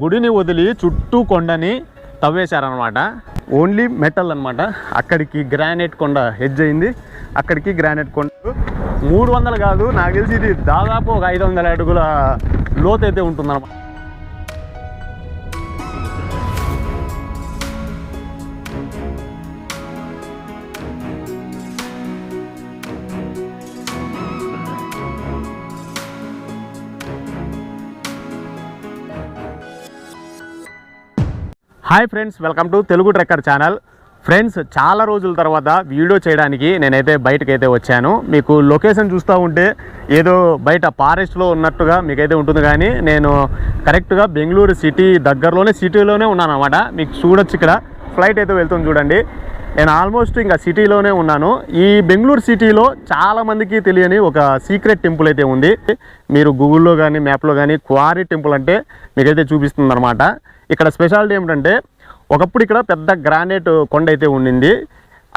గుడిని వదిలి చుట్టూ కొండని తవ్వేశారనమాట ఓన్లీ మెటల్ అనమాట అక్కడికి గ్రానైట్ కొండ హెడ్జ్ అయింది. అక్కడికి గ్రానైట్ కొండ. మూడు వందలు కాదు నాకు తెలిసి ఇది దాదాపు ఒక ఐదు వందల అడుగుల లోతు అయితే ఉంటుందన్నమాట. Hi friends welcome to Telugu trekker channel. Friends చాలా రోజుల తర్వాత వీడియో చేయడానికి నేనైతే బయటకైతే వచ్చాను. మీకు లొకేషన్ చూస్తూ ఉంటే ఏదో బయట ఫారెస్ట్లో ఉన్నట్టుగా మీకైతే ఉంటుంది కానీ నేను కరెక్ట్గా బెంగళూరు సిటీ దగ్గరలోనే సిటీలోనే ఉన్నాను అనమాట మీకు చూడొచ్చు ఇక్కడ. ఫ్లైట్ అయితే వెళ్తుంది చూడండి. నేను ఆల్మోస్ట్ ఇంకా సిటీలోనే ఉన్నాను. ఈ బెంగళూరు సిటీలో చాలామందికి తెలియని ఒక సీక్రెట్ టెంపుల్ అయితే ఉంది. మీరు గూగుల్లో కానీ మ్యాప్లో కానీ క్వారీ టెంపుల్ అంటే మీకైతే చూపిస్తుంది అనమాట ఇక్కడ స్పెషాలిటీ ఏమిటంటే ఒకప్పుడు ఇక్కడ పెద్ద గ్రానైట్ కొండ అయితే ఉండింది.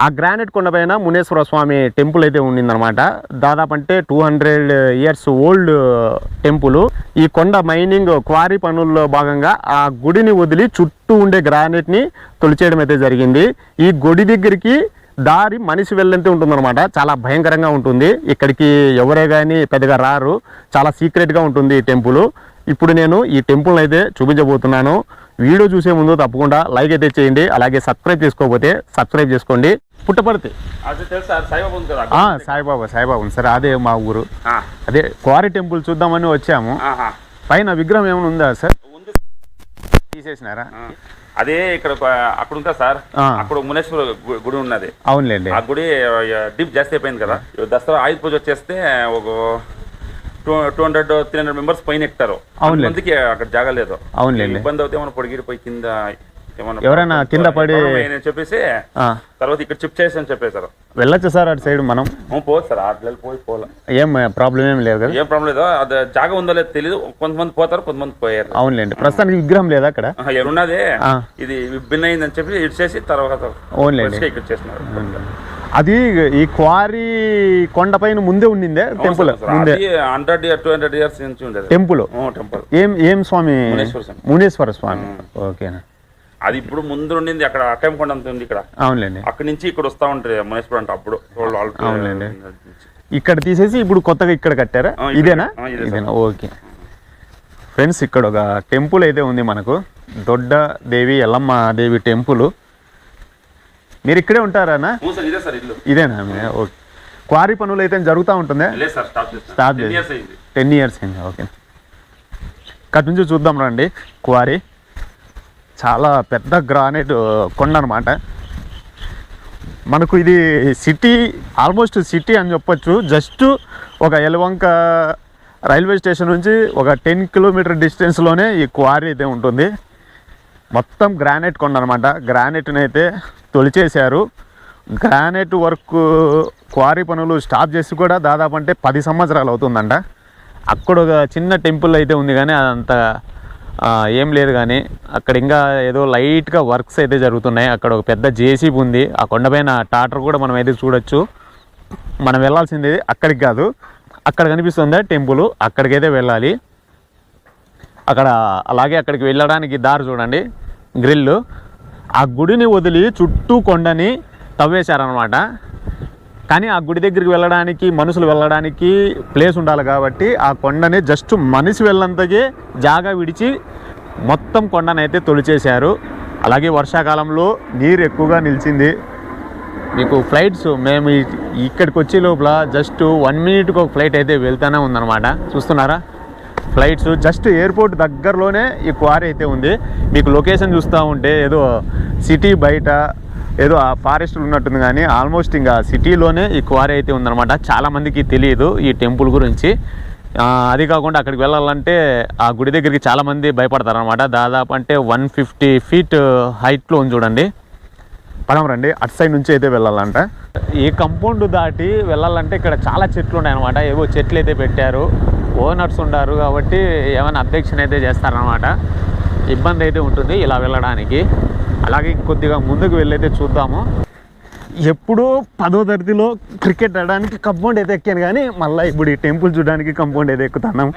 ఆ గ్రానైట్ కొండ పైన మునేశ్వర స్వామి టెంపుల్ అయితే ఉండిందనమాట దాదాపు అంటే two hundred years old temple. ఈ కొండ మైనింగ్ క్వారీ పనుల్లో భాగంగా ఆ గుడిని వదిలి చుట్టూ ఉండే గ్రానైట్ని తొలిచేయడం అయితే జరిగింది. ఈ గుడి దగ్గరికి దారి మనిషి వెళ్ళంతే ఉంటుందన్నమాట. చాలా భయంకరంగా ఉంటుంది. ఇక్కడికి ఎవరే కానీ పెద్దగా రారు. చాలా సీక్రెట్గా ఉంటుంది ఈ టెంపుల్. ఇప్పుడు నేను ఈ టెంపుల్ అయితే చూపించబోతున్నాను. వీడియో చూసే ముందు తప్పకుండా లైక్ అయితే చేయండి అలాగే సబ్స్క్రైబ్ చేసుకోకపోతే సబ్స్క్రైబ్ చేసుకోండి. పుట్టపర్తి. సాయిబాబా సాయిబాబా ఉంది సార్ అదే మా ఊరు. అదే క్వారీ టెంపుల్ చూద్దామని వచ్చాము. పైన విగ్రహం ఏమైనా ఉందా సార్? తీసేసినారా. అదే ఇక్కడ అక్కడ ఉందా సార్. అక్కడ మునేశ్వర గుడి ఉన్నది. అవునులేండి. ఆ గుడి డీప్ జాస్తి అయిపోయింది కదా. దసరా ఆయుధ పూజ వచ్చేస్తే ఒక two two hundred three hundred members పైన ఎక్కుతారు. అవునులే. మందికి అక్కడ జాగా లేదు. అవునులేండి. ఇబ్బంది అవుతే ఏమైనా పొడిగిరిపోయి కింద ఏమన్నా ఎవరైనా కింద పడి- అయ్యిందని చెప్పేసి ఆ, తర్వాత ఇక్కడ చిప్ చేసి అని చెప్పేశారు. వెళ్ళొచ్చు సార్ అటు సైడ్ మనం. అవును, పోదు సార్ అట్లా పోయి పోలే ఏం ప్రాబ్లం ఏం లేదు కదా? ఏం ప్రాబ్లం లేదు. అది జాగా ఉందో లేదో తెలియదు కొంతమంది పోతారు కొంతమంది పోయారు. అవునులేండి. ప్రస్తుతానికి విగ్రహం లేదా అక్కడ? ఆహా, ఎవరున్నది ఆ. ఇది భిన్న అయిందని చెప్పి ఇటు చేసి తర్వాత వచ్చి ఇక్కడ చేసినారు అది ఈ క్వారీ కొండపైన ముందే ఉండిందే టెంపుల్ ముందే. Hundred year two hundred years నుంచి ఉండేది. టెంపుల్. టెంపుల్. ఏం ఏం స్వామి? మునేశ్వర స్వామి. ఓకేనా. అది ఇప్పుడు ముందు ఉండింది అక్కడ అక్కయ్య అంత ఉంది ఇక్కడ. అవునులేండి. అక్కడి నుంచి ఇక్కడ వస్తా ఉంటారు మునేశ్వరం అంటే అప్పుడు. అవునులేండి. ఇక్కడ తీసేసి ఇప్పుడు కొత్తగా ఇక్కడ కట్టారా? ఇదేనా. ఇదేనా? ఓకే. ఫ్రెండ్స్ ఇక్కడ ఒక టెంపుల్ అయితే ఉంది మనకు. దొడ్డ దేవి ఎల్లమ్మ దేవి టెంపుల్. మీరు ఇక్కడే ఉంటారానా ఇదేనా? ఓకే క్వారీ పనులు అయితే జరుగుతూ ఉంటుందా? స్టాప్ Ten చేసి- టెన్ ఇయర్స్ అయింది ఓకే. ఇక్కడ నుంచి చూద్దాం రండి క్వారీ. చాలా పెద్ద గ్రానైట్ కొండ అనమాట మనకు ఇది సిటీ ఆల్మోస్ట్ సిటీ అని చెప్పొచ్చు. జస్ట్ ఒక ఎలవంక రైల్వే స్టేషన్ నుంచి ఒక టెన్ కిలోమీటర్ డిస్టెన్స్లోనే ఈ క్వారీ అయితే ఉంటుంది. మొత్తం గ్రానైట్ కొండ అనమాట గ్రానైట్ని అయితే తొలిచేశారు. గ్రానైట్ వర్క్ క్వారీ పనులు స్టాప్ చేసి కూడా దాదాపు అంటే పది సంవత్సరాలు అవుతుందంట. అక్కడ ఒక చిన్న టెంపుల్ అయితే ఉంది కానీ అదంత ఏం లేదు కానీ అక్కడ ఇంకా ఏదో లైట్గా వర్క్స్ అయితే జరుగుతున్నాయి. అక్కడ ఒక పెద్ద జేసీబీ ఉంది. ఆ కొండపైన టాటర్ కూడా మనం అయితే చూడొచ్చు. మనం వెళ్ళాల్సింది అక్కడికి కాదు. అక్కడ కనిపిస్తుందా టెంపుల్. అక్కడికైతే వెళ్ళాలి. అక్కడ అలాగే అక్కడికి వెళ్ళడానికి దారి చూడండి. గ్రిల్లు. ఆ గుడిని వదిలి చుట్టూ కొండని తవ్వేశారనమాట కానీ ఆ గుడి దగ్గరికి వెళ్ళడానికి మనుషులు వెళ్ళడానికి ప్లేస్ ఉండాలి కాబట్టి ఆ కొండని జస్ట్ మనిషి వెళ్ళంతకే జాగా విడిచి మొత్తం కొండనైతే తొలిచేశారు. అలాగే వర్షాకాలంలో నీరు ఎక్కువగా నిలిచింది. మీకు ఫ్లైట్స్ మేము ఇక్కడికి వచ్చే లోపల జస్ట్ వన్ మినిట్కి ఒక ఫ్లైట్ అయితే వెళ్తూనే ఉందన్నమాట. చూస్తున్నారా? ఫ్లైట్స్ జస్ట్ ఎయిర్పోర్ట్ దగ్గరలోనే ఈ క్వారీ అయితే ఉంది. మీకు లొకేషన్ చూస్తూ ఉంటే ఏదో సిటీ బయట ఏదో ఆ ఫారెస్ట్లు ఉన్నట్టుంది కానీ ఆల్మోస్ట్ ఇంకా సిటీలోనే ఈ క్వారీ అయితే ఉందన్నమాట. చాలామందికి తెలియదు ఈ టెంపుల్ గురించి. అది కాకుండా అక్కడికి వెళ్ళాలంటే ఆ గుడి దగ్గరికి చాలామంది భయపడతారనమాట దాదాపు అంటే వన్ ఫిఫ్టీ ఫీట్ హైట్లో ఉంది చూడండి. పదం రండి అటు సైడ్ నుంచి అయితే వెళ్ళాలంట. ఈ కంపౌండ్ దాటి వెళ్ళాలంటే ఇక్కడ చాలా చెట్లు ఉన్నాయి అనమాట ఏవో చెట్లు అయితే పెట్టారు. ఓనర్స్ ఉండరు కాబట్టి ఏమైనా అబ్జెక్షన్ అయితే చేస్తారనమాట ఇబ్బంది అయితే ఉంటుంది ఇలా వెళ్ళడానికి. అలాగే కొద్దిగా ముందుకు వెళ్ళైతే చూద్దాము. ఎప్పుడో పదో తరగతిలో క్రికెట్ ఆడడానికి కంపౌండ్ అయితే ఎక్కాను కానీ మళ్ళీ ఇప్పుడు ఈ టెంపుల్ చూడడానికి కంపౌండ్ అయితే ఎక్కుతున్నాము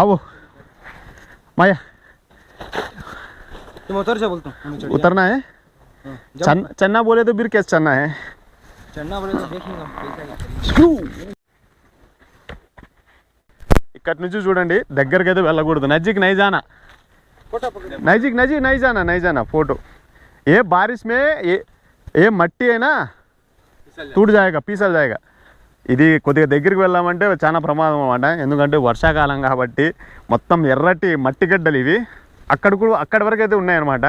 అవు మాయా. ఉతరనా చెన్నా బోలేదో బిరికేసి చెన్నా. చెన్నా ఇక్కడ నుంచి చూడండి దగ్గరికి అయితే వెళ్ళకూడదు. నజీక్ నైజానా? నజీక్ నజీ నైజానా? నైజానా? ఫోటో. ఏ బారిష్ మే ఏ ఏ మట్టి అయినా తూడు జాయగా పీసలు జాయగా. ఇది కొద్దిగా దగ్గరికి వెళ్ళామంటే చాలా ప్రమాదం అన్నమాట. ఎందుకంటే వర్షాకాలం కాబట్టి మొత్తం ఎర్రటి మట్టి గడ్డలు ఇవి. అక్కడ కూడా అక్కడి వరకు అయితే ఉన్నాయన్నమాట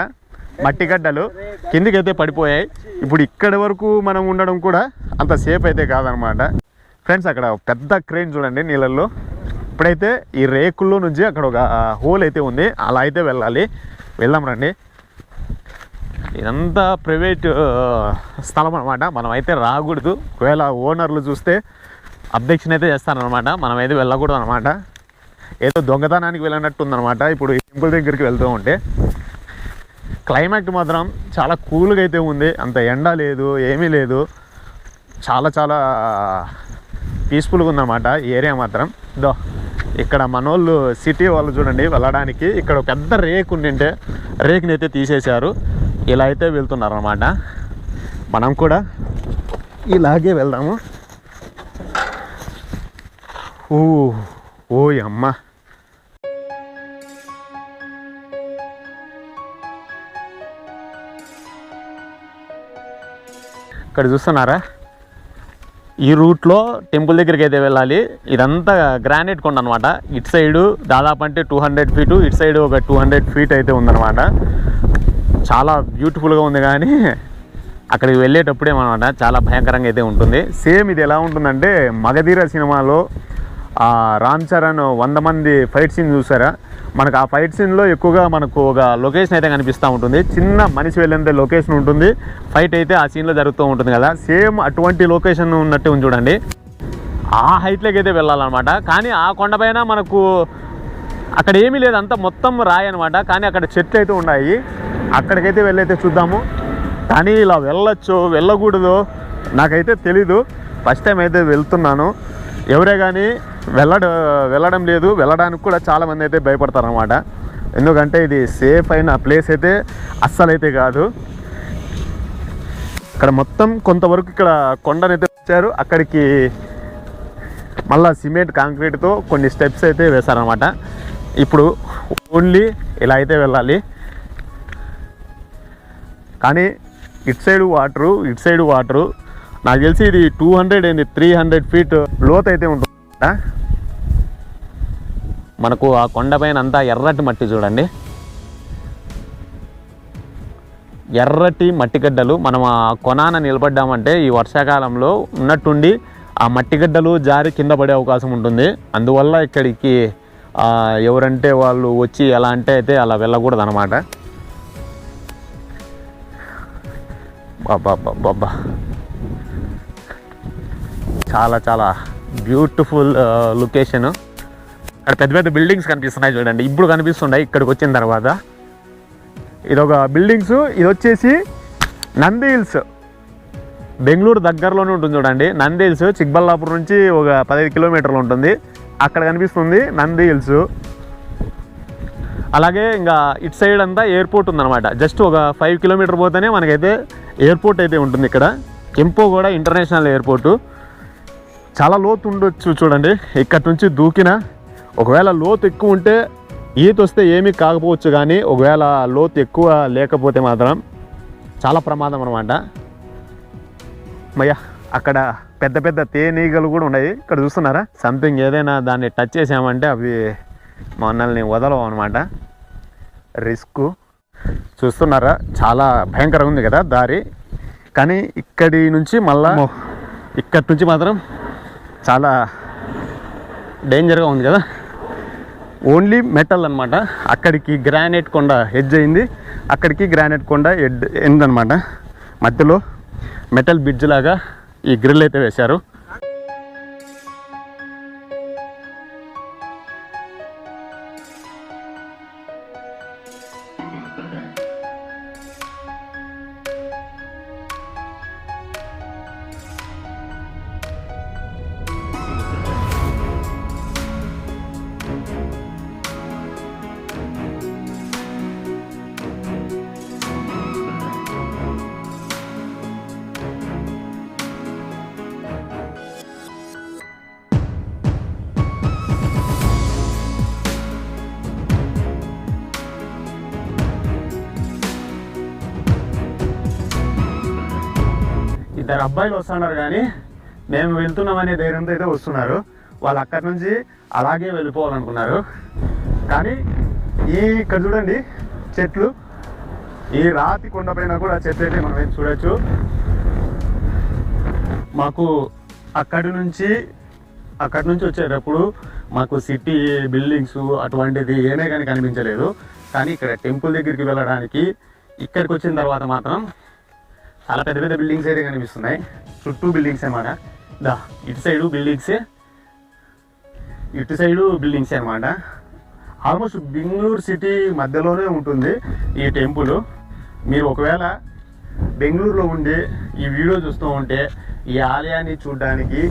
మట్టి గడ్డలు. కిందికి అయితే పడిపోయాయి. ఇప్పుడు ఇక్కడి వరకు మనం ఉండడం కూడా అంత సేఫ్ అయితే కాదనమాట ఫ్రెండ్స్ అక్కడ పెద్ద క్రేన్ చూడండి నీళ్ళల్లో. ఇప్పుడైతే ఈ రేకుల్లో నుంచి అక్కడ ఒక హోల్ అయితే ఉంది. అలా అయితే వెళ్ళాలి. వెళ్దాం రండి. ఇదంతా ప్రైవేట్ స్థలం అనమాట మనం అయితే రాకూడదు. ఒకవేళ ఓనర్లు చూస్తే అబ్జెక్షన్ అయితే చేస్తారనమాట మనం అయితే వెళ్ళకూడదు అనమాట ఏదో దొంగతనానికి వెళ్ళినట్టు ఉందన్నమాట. ఇప్పుడు టెంపుల్ దగ్గరికి వెళ్తూ ఉంటే. క్లైమేట్ మాత్రం చాలా కూల్గా అయితే ఉంది. అంత ఎండ లేదు ఏమీ లేదు. చాలా చాలా పీస్ఫుల్గా ఉందన్నమాట ఈ ఏరియా మాత్రం. దో ఇక్కడ మనోళ్ళు సిటీ వాళ్ళు చూడండి వెళ్ళడానికి. ఇక్కడ ఒక పెద్ద రేక్ ఉండింటే రేక్ని అయితే తీసేశారు. ఇలా అయితే వెళ్తున్నారు అనమాట మనం కూడా ఇలాగే వెళ్దాము. ఓ ఓ అమ్మ. ఇక్కడ చూస్తున్నారా? ఈ రూట్లో టెంపుల్ దగ్గరికి అయితే వెళ్ళాలి. ఇదంతా గ్రానైట్ కొండ అనమాట ఇటు సైడు దాదాపు అంటే టూ హండ్రెడ్ ఫీటు ఇటు సైడ్ ఒక టూ హండ్రెడ్ ఫీట్ అయితే ఉందన్నమాట. చాలా బ్యూటిఫుల్గా ఉంది కానీ అక్కడికి వెళ్ళేటప్పుడేమన్నమాట చాలా భయంకరంగా అయితే ఉంటుంది. సేమ్ ఇది ఎలా ఉంటుందంటే మగధీర సినిమాలో రామ్ చరణ్ వంద మంది ఫైట్ సీన్ చూసారా? మనకు ఆ ఫైట్ సీన్లో ఎక్కువగా మనకు ఒక లొకేషన్ అయితే కనిపిస్తూ ఉంటుంది. చిన్న మనిషి వెళ్ళినంత లొకేషన్ ఉంటుంది. ఫైట్ అయితే ఆ సీన్లో జరుగుతూ ఉంటుంది కదా. సేమ్ అటువంటి లొకేషన్ ఉన్నట్టు ఉంది చూడండి. ఆ హైట్లోకి అయితే వెళ్ళాలన్నమాట. కానీ ఆ కొండపైన మనకు అక్కడ ఏమీ లేదు. అంతా మొత్తం రాయి అనమాట కానీ అక్కడ చెట్లు అయితే ఉన్నాయి. అక్కడికైతే వెళ్ళైతే చూద్దాము. కానీ ఇలా వెళ్ళొచ్చు వెళ్ళకూడదు నాకైతే తెలీదు. ఫస్ట్ టైం అయితే వెళ్తున్నాను. ఎవరే కానీ వెళ్ళడ వెళ్ళడం లేదు. వెళ్ళడానికి కూడా చాలామంది అయితే భయపడతారు అనమాట ఎందుకంటే ఇది సేఫ్ అయిన ప్లేస్ అయితే అస్సలైతే కాదు. ఇక్కడ మొత్తం కొంతవరకు ఇక్కడ కొండనైతే వచ్చారు. అక్కడికి మళ్ళీ సిమెంట్ కాంక్రీట్తో కొన్ని స్టెప్స్ అయితే వేశారనమాట ఇప్పుడు ఓన్లీ ఇలా అయితే వెళ్ళాలి. కానీ ఇటు సైడ్ వాటరు ఇటు సైడ్ వాటరు నాకు తెలిసి ఇది టూ హండ్రెడ్ ఏంది త్రీ హండ్రెడ్ ఫీట్ లోత్ అయితే ఉంటుంది. మనకు ఆ కొండపైన అంతా ఎర్రటి మట్టి చూడండి. ఎర్రటి మట్టిగడ్డలు మనం ఆ కొనాన నిలబడ్డామంటే ఈ వర్షాకాలంలో ఉన్నట్టుండి ఆ మట్టిగడ్డలు జారి కింద పడే అవకాశం ఉంటుంది. అందువల్ల ఇక్కడికి ఎవరంటే వాళ్ళు వచ్చి ఎలా అంటే అయితే అలా వెళ్ళకూడదు అనమాట బాబా బాబా చాలా చాలా బ్యూటిఫుల్ లొకేషన్. అక్కడ పెద్ద పెద్ద బిల్డింగ్స్ కనిపిస్తున్నాయి చూడండి. ఇప్పుడు కనిపిస్తున్నాయి ఇక్కడికి వచ్చిన తర్వాత. ఇది ఒక బిల్డింగ్స్ ఇది వచ్చేసి నంది హిల్స్. బెంగళూరు దగ్గరలోనే ఉంటుంది చూడండి. నంది హిల్స్ చిక్బల్లాపూర్ నుంచి ఒక పదహైదు కిలోమీటర్లు ఉంటుంది. అక్కడ కనిపిస్తుంది నంది హిల్స్. అలాగే ఇంకా ఇటు సైడ్ అంతా ఎయిర్పోర్ట్ ఉందన్నమాట. జస్ట్ ఒక ఫైవ్ కిలోమీటర్ పోతేనే మనకైతే ఎయిర్పోర్ట్ అయితే ఉంటుంది ఇక్కడ. కెంపో కూడా ఇంటర్నేషనల్ ఎయిర్పోర్టు. చాలా లోతు ఉండొచ్చు చూడండి. ఇక్కడ నుంచి దూకిన ఒకవేళ లోతు ఎక్కువ ఉంటే ఈత వస్తే ఏమీ కాకపోవచ్చు కానీ ఒకవేళ లోతు ఎక్కువ లేకపోతే మాత్రం చాలా ప్రమాదం అనమాట మయ్యా అక్కడ పెద్ద పెద్ద తేనీగలు కూడా ఉన్నాయి. ఇక్కడ చూస్తున్నారా? సంథింగ్ ఏదైనా దాన్ని టచ్ చేసామంటే అవి మనల్ని వదలవు అనమాట రిస్క్. చూస్తున్నారా? చాలా భయంకరంగా ఉంది కదా దారి. కానీ ఇక్కడి నుంచి మళ్ళా ఇక్కడి నుంచి మాత్రం చాలా డేంజర్గా ఉంది కదా. ఓన్లీ మెటల్ అనమాట అక్కడికి గ్రానైట్ కొండ హెడ్జ్ అయింది. అక్కడికి గ్రానైట్ కొండ హెడ్ ఎండ్ మధ్యలో మెటల్ బ్రిడ్జ్ లాగా ఈ గ్రిల్ అయితే వేశారు. ఇద్దరు అబ్బాయిలు వస్తున్నారు కానీ మేము వెళ్తున్నామనే ధైర్యంతో అయితే వస్తున్నారు. వాళ్ళు అక్కడి నుంచి అలాగే వెళ్ళిపోవాలనుకున్నారు. కానీ ఈ ఇక్కడ చూడండి చెట్లు ఈ రాతి కొండపైన కూడా చెట్లు అయితే మనం ఏం చూడొచ్చు. మాకు అక్కడి నుంచి అక్కడి నుంచి వచ్చేటప్పుడు మాకు సిటీ బిల్డింగ్స్ అటువంటిది ఏమే కానీ కనిపించలేదు. కానీ ఇక్కడ టెంపుల్ దగ్గరికి వెళ్ళడానికి ఇక్కడికి వచ్చిన తర్వాత మాత్రం చాలా పెద్ద పెద్ద బిల్డింగ్స్ అయితే కనిపిస్తున్నాయి. చుట్టూ బిల్డింగ్స్ అన్నమాట. దా ఇటు సైడు బిల్డింగ్సే. ఇటు సైడు బిల్డింగ్స్ అన్నమాట. ఆల్మోస్ట్ బెంగళూరు సిటీ మధ్యలోనే ఉంటుంది ఈ టెంపుల్. మీరు ఒకవేళ బెంగళూరులో ఉండి ఈ వీడియో చూస్తూ ఉంటే ఈ ఆలయాన్ని చూడడానికి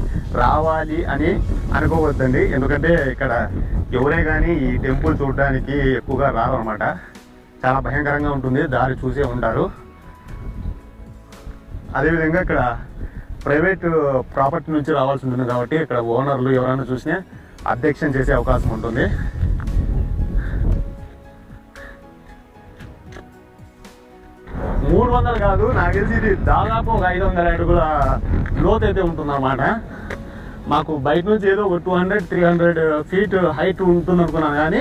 రావాలి అని అనుకోవద్దండి. ఎందుకంటే ఇక్కడ ఎవరే కానీ ఈ టెంపుల్ చూడడానికి ఎక్కువగా రారు అనమాట చాలా భయంకరంగా ఉంటుంది. దారి చూసే ఉంటారు. అదేవిధంగా ఇక్కడ ప్రైవేట్ ప్రాపర్టీ నుంచి రావాల్సి ఉంటుంది కాబట్టి ఇక్కడ ఓనర్లు ఎవరైనా చూసినా అధ్యక్షం చేసే అవకాశం ఉంటుంది. మూడు వందలు కాదు నాకు తెలిసి ఇది దాదాపు ఒక ఐదు వందల అడుగుల లోత్ అయితే ఉంటుందన్నమాట. మాకు బయట నుంచి ఏదో ఒక two hundred three hundred feet height ఉంటుంది అనుకున్నాను కానీ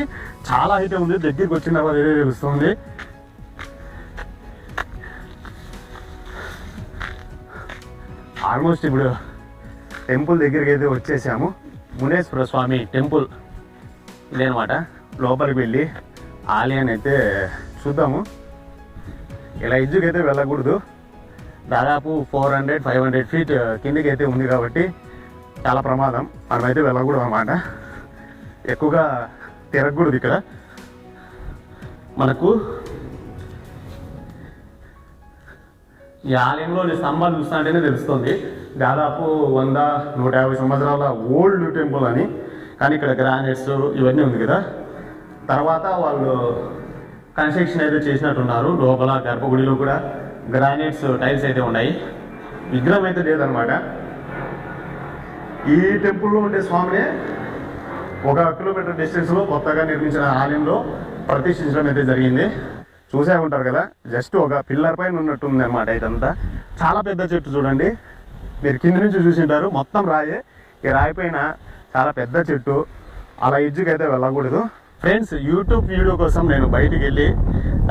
చాలా హైట్ ఉంది. దగ్గరికి వచ్చిన తర్వాత ఏదో తెలుస్తుంది. ఆల్మోస్ట్ ఇప్పుడు టెంపుల్ దగ్గరికి అయితే వచ్చేసాము. మునేశ్వర స్వామి టెంపుల్ ఇదేనమాట. లోపలికి వెళ్ళి ఆలయాన్ని అయితే చూద్దాము. ఇలా ఇజ్జుకి అయితే వెళ్ళకూడదు. దాదాపు four hundred five hundred feet కిందికి అయితే ఉంది కాబట్టి చాలా ప్రమాదం. మనమైతే వెళ్ళకూడదు అనమాట ఎక్కువగా తిరగకూడదు ఇక్కడ. మనకు ఈ ఆలయంలోని స్తంభాలు చూస్తుంటేనే తెలుస్తుంది. దాదాపు వంద నూట యాభై సంవత్సరాల ఓల్డ్ టెంపుల్ అని. కానీ ఇక్కడ గ్రానైట్స్ ఇవన్నీ ఉంది కదా. తర్వాత వాళ్ళు కన్స్ట్రక్షన్ అయితే చేసినట్టున్నారు. లోపల గర్భగుడిలో కూడా గ్రానైట్స్ టైల్స్ అయితే ఉన్నాయి. విగ్రహం అయితే లేదనమాట ఈ టెంపుల్లో ఉండే స్వామినే ఒక కిలోమీటర్ డిస్టెన్స్లో కొత్తగా నిర్మించిన ఆలయంలో ప్రతిష్ఠించడం అయితే జరిగింది. చూసే ఉంటారు కదా జస్ట్ ఒక పిల్లర్ పైన ఉన్నట్టుంది అనమాట ఇదంతా. చాలా పెద్ద చెట్టు చూడండి. మీరు కింద నుంచి చూసింటారు మొత్తం రాయే. ఈ రాయి పైన చాలా పెద్ద చెట్టు. అలా ఇజ్జుకైతే వెళ్ళకూడదు. ఫ్రెండ్స్ యూట్యూబ్ వీడియో కోసం నేను బయటికి వెళ్ళి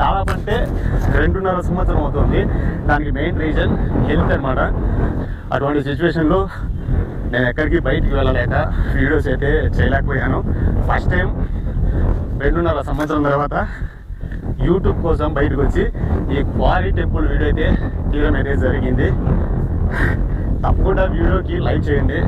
దాదాపు అంటే రెండున్నర సంవత్సరం అవుతుంది. దానికి మెయిన్ రీజన్ హెల్త్ అనమాట అటువంటి సిచ్యువేషన్లో నేను ఎక్కడికి బయటికి వెళ్ళలేక వీడియోస్ అయితే చేయలేకపోయాను. ఫస్ట్ టైం రెండున్నర సంవత్సరం తర్వాత యూట్యూబ్ కోసం బయటకు వచ్చి ఈ క్వారీ టెంపుల్ వీడియో అయితే తీయడం అయితే జరిగింది. తప్పకుండా వీడియోకి లైక్ చేయండి.